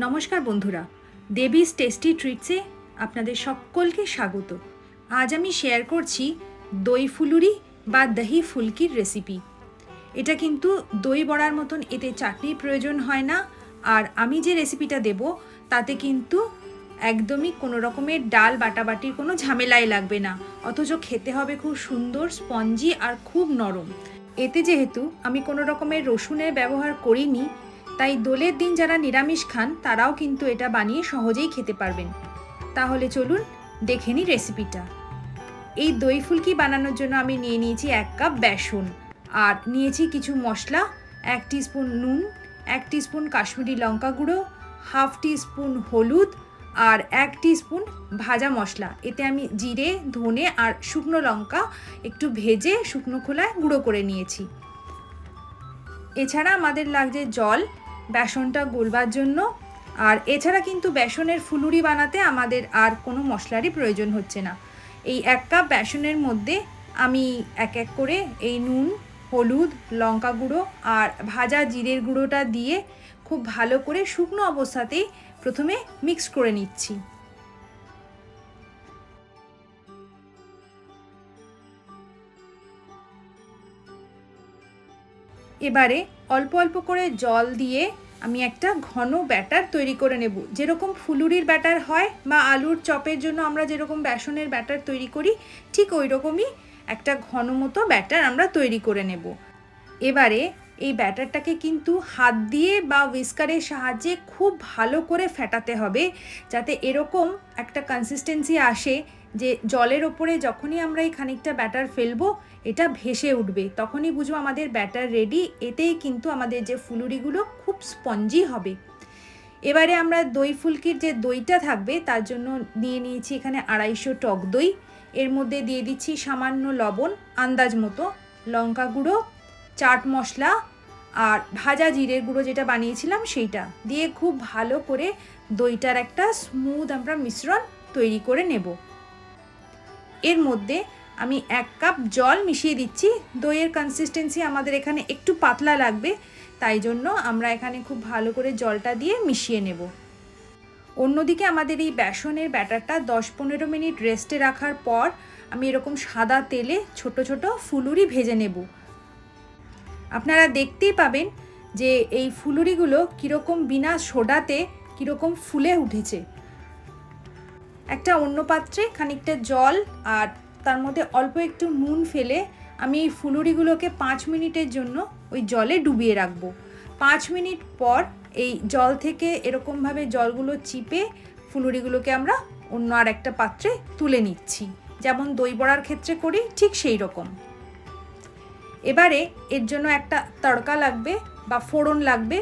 নমস্কার বন্ধুরা, দেবিস টেস্টি ট্রিটসে আপনাদের সকলকে স্বাগত। আজ আমি শেয়ার করছি দই ফুলুরি বা দহি ফুলকির রেসিপি এটা কিন্তু দই বড়ার মতন এতে চাটনির প্রয়োজন হয় না, আর আমি যে রেসিপিটা দেব, তাতে কিন্তু একদমই কোনো রকমের ডাল বাটাবাটির কোনো ঝামেলাই লাগবে না, অথচ খেতে হবে খুব সুন্দর, স্পঞ্জি আর খুব নরম। এতে যেহেতু আমি কোনো রকমের রসুনের ব্যবহার করিনি তাই দোলের দিন যারা নিরামিষ খান, তারাও কিন্তু এটা বানিয়ে সহজেই খেতে পারবেন। তাহলে চলুন দেখে নিই রেসিপিটা এই দই ফুলকি বানানোর জন্য আমি নিয়ে নিয়েছি এক কাপ বেসন। আর নিয়েছি কিছু মশলা, এক স্পুন নুন, এক স্পুন কাশ্মীরি লঙ্কা গুঁড়ো, হাফ স্পুন হলুদ আর এক স্পুন ভাজা মশলা। এতে আমি জিরে, ধনে আর শুকনো লঙ্কা একটু ভেজে শুকনো খোলায় গুঁড়ো করে নিয়েছি। এছাড়া আমাদের লাগছে জল বেসনটা গোলবার জন্য। আর এছাড়া কিন্তু বেসনের ফুলুরি বানাতে আমাদের আর কোনো মশলারই প্রয়োজন হচ্ছে না। এই এক কাপ বেসনের মধ্যে আমি এক এক করে এই নুন, হলুদ, লঙ্কা গুঁড়ো আর ভাজা জিরের গুঁড়োটা দিয়ে খুব ভালো করে শুকনো অবস্থাতেই প্রথমে মিক্স করে নিচ্ছি। এবারে অল্প অল্প করে জল দিয়ে আমি একটা ঘন ব্যাটার তৈরি করে নেব। যেরকম ফুলুরির ব্যাটার হয় বা আলুর চপের জন্য আমরা যেরকম বেসনের ব্যাটার তৈরি করি, ঠিক ওই রকমই একটা ঘন মতো ব্যাটার আমরা তৈরি করে নেব। এবারে এই ব্যাটারটাকে কিন্তু হাত দিয়ে বা উইস্কারের সাহায্যে খুব ভালো করে ফেটাতে হবে, যাতে এরকম একটা কনসিস্টেন্সি আসে যে জলের ওপরে যখনই আমরা এই খানিকটা ব্যাটার ফেলব, এটা ভেসে উঠবে। তখনই বুঝব আমাদের ব্যাটার রেডি এতেই কিন্তু আমাদের যে ফুলুরিগুলো খুব স্পঞ্জি হবে। এবারে আমরা দই ফুলকির যে দইটা থাকবে, তার জন্য নিয়ে নিয়েছি এখানে আড়াইশো টক দই। এর মধ্যে দিয়ে দিচ্ছি সামান্য লবণ, আন্দাজ মতো, লঙ্কা গুঁড়ো, চাট মশলা আর ভাজা জিরের গুঁড়ো যেটা বানিয়েছিলাম সেইটা। দিয়ে খুব ভালো করে দইটার একটা স্মুথ আমরা মিশ্রণ তৈরি করে নেব। এর মধ্যে আমি এক কাপ জল মিশিয়ে দিচ্ছি। দইয়ের কনসিস্টেন্সি আমাদের এখানে একটু পাতলা লাগবে, তাই জন্য আমরা এখানে খুব ভালো করে জলটা দিয়ে মিশিয়ে নেব। অন্যদিকে আমাদের এই বেসনের ব্যাটারটা দশ পনেরো মিনিট রেস্টে রাখার পর আমি এরকম সাদা তেলে ছোট ছোট ফুলুরি ভেজে নেব। আপনারা দেখতেই পাবেন যে এই ফুলুরিগুলো কীরকম বিনা সোডাতে কীরকম ফুলে উঠেছে। একটা অন্য পাত্রে খানিকটা জল আর তার মধ্যে অল্প একটু নুন ফেলে আমি এই ফুলুরিগুলোকে পাঁচ মিনিটের জন্য ওই জলে ডুবিয়ে রাখব। পাঁচ মিনিট পর এই জল থেকে এরকমভাবে জলগুলো চিপে ফুলুরিগুলোকে আমরা অন্য আর একটা পাত্রে তুলে নিচ্ছি। যেমন দই বড়ার ক্ষেত্রে করি, ঠিক সেই রকম। এবারে এর জন্য একটা তড়কা লাগবে বা ফোড়ন লাগবে।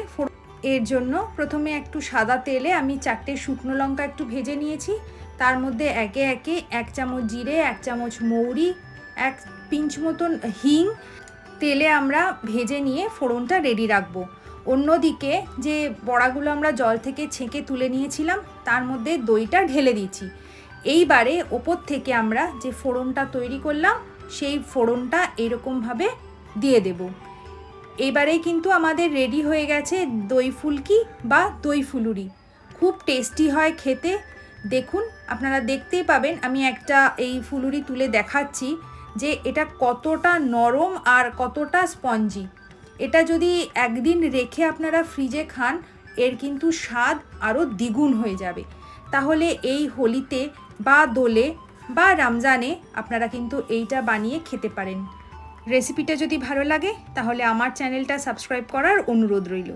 এর জন্য প্রথমে একটু সাদা তেলে আমি চারটে শুকনো লঙ্কা একটু ভেজে নিয়েছি। তার মধ্যে একে একে এক চামচ জিরে, এক চামচ মৌরি, এক পিঞ্চ মতন হিং, তেলে আমরা ভেজে নিয়ে ফোড়নটা রেডি রাখব। অন্যদিকে যে বড়াগুলো আমরা জল থেকে ছেঁকে তুলে নিয়েছিলাম, তার মধ্যে দইটা ঢেলে দিয়েছি। এইবারে ওপর থেকে আমরা যে ফোড়নটা তৈরি করলাম, সেই ফোড়নটা এরকমভাবে দিয়ে দেব। এইবারেই কিন্তু আমাদের রেডি হয়ে গেছে দই ফুলকি বা দই ফুলুরি। খুব টেস্টি হয় খেতে। দেখুন, আপনারা দেখতেই পাবেন আমি একটা এই ফুলুরি তুলে দেখাচ্ছি যে এটা কতটা নরম আর কতটা স্পঞ্জি। এটা যদি একদিন রেখে আপনারা ফ্রিজে খান, এর কিন্তু স্বাদ আরও দ্বিগুণ হয়ে যাবে। তাহলে এই হোলিতে বা দোলে বা রমজানে আপনারা কিন্তু এইটা বানিয়ে খেতে পারেন। রেসিপিটা যদি ভালো লাগে, তাহলে আমার চ্যানেলটা সাবস্ক্রাইব করার অনুরোধ রইল।